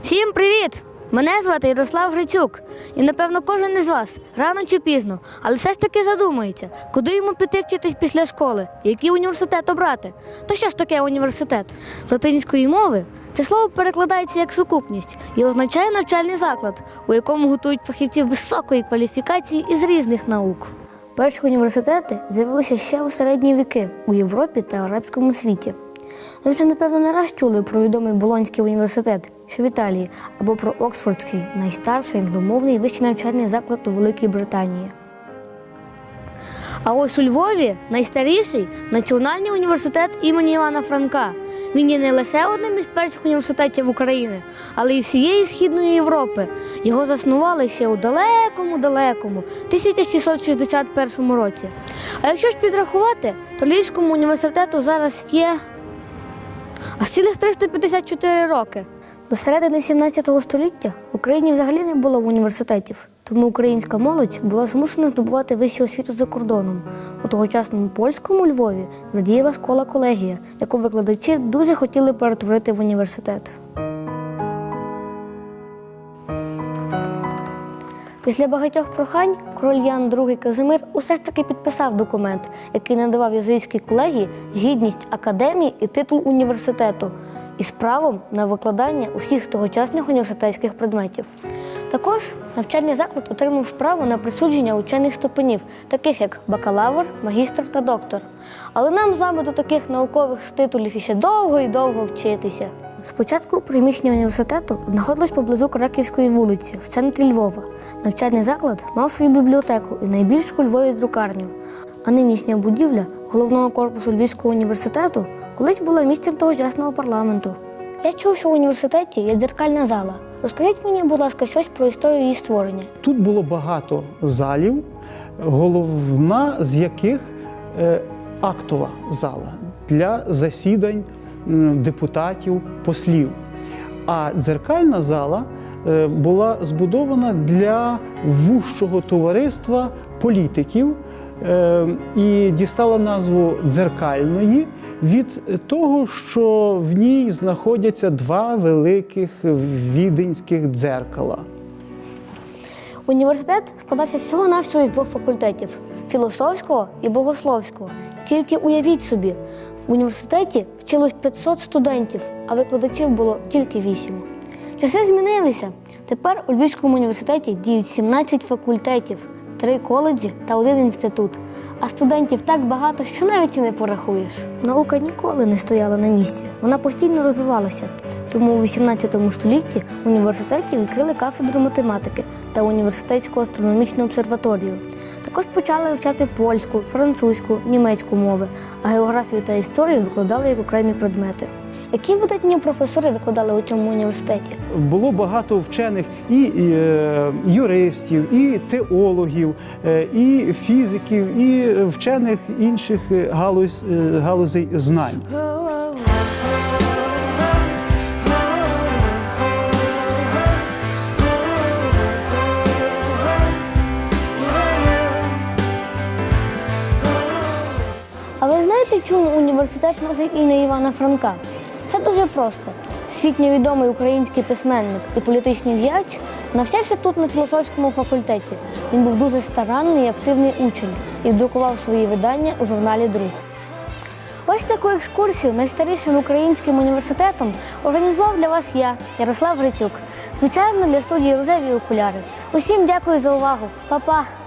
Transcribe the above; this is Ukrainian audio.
Всім привіт! Мене звати Ярослав Грицюк. І напевно кожен із вас рано чи пізно, але все ж таки задумається, куди йому піти вчитись після школи, який університет обрати. То що ж таке університет? З латинської мови це слово перекладається як сукупність і означає навчальний заклад, у якому готують фахівців високої кваліфікації із різних наук. Перші університети з'явилися ще у середні віки у Європі та арабському світі. Ви вже, напевно, не раз чули про відомий Болонський університет, що в Італії, або про Оксфордський, найстарший англомовний вищий навчальний заклад у Великій Британії. А ось у Львові найстаріший Національний університет імені Івана Франка. Він є не лише одним із перших університетів України, але й всієї Східної Європи. Його заснували ще у далекому, далекому 1661 році. А якщо ж підрахувати, то Львівському університету зараз є аж цілих 354 роки. До середини 17 століття в Україні взагалі не було університетів, тому українська молодь була змушена здобувати вищу освіту за кордоном. У тогочасному польському Львові вже школа колегія, яку викладачі дуже хотіли перетворити в університет. Після багатьох прохань король Ян II Казимир усе ж таки підписав документ, який надавав єзуїтській колегії гідність академії і титул університету із правом на викладання усіх тогочасних університетських предметів. Також навчальний заклад отримав право на присудження учених ступенів, таких як бакалавр, магістр та доктор. Але нам з вами до таких наукових титулів іще довго і довго вчитися. Спочатку приміщення університету знаходилось поблизу Краківської вулиці, в центрі Львова. Навчальний заклад мав свою бібліотеку і найбільшу Львові друкарню. А нинішня будівля головного корпусу Львівського університету колись була місцем тогочасного парламенту. Я чув, що в університеті є дзеркальна зала. Розкажіть мені, будь ласка, щось про історію її створення. Тут було багато залів, головна з яких е, актова зала для засідань депутатів, послів. А дзеркальна зала е, була збудована для вужчого товариства політиків е, і дістала назву дзеркальної від того, що в ній знаходяться два великих віденських дзеркала. Університет складався всього-навсього із двох факультетів філософського і богословського. Тільки уявіть собі, в університеті вчилось 500 студентів, а викладачів було тільки 8. Часи змінилися. Тепер у Львівському університеті діють 17 факультетів, 3 коледжі та один інститут. А студентів так багато, що навіть і не порахуєш. Наука ніколи не стояла на місці, вона постійно розвивалася. Тому у 18 столітті в університеті відкрили кафедру математики та університетську астрономічну обсерваторію. Також почали вивчати польську, французьку, німецьку мови, а географію та історію викладали як окремі предмети. Які видатні професори викладали у цьому університеті? було багато вчених і, е, юристів, і теологів, е, і фізиків, і вчених інших е, галузь, галузей знань. А ви знаєте, чому університет носить ім'я Івана Франка? Це дуже просто. Світньо відомий український письменник і політичний діяч навчався тут на філософському факультеті. Він був дуже старанний і активний учень і друкував свої видання у журналі Друг. Ось таку екскурсію найстарішим українським університетом організував для вас я, Ярослав Грицюк, спеціально для студії Рожеві окуляри. Усім дякую за увагу. Па-па!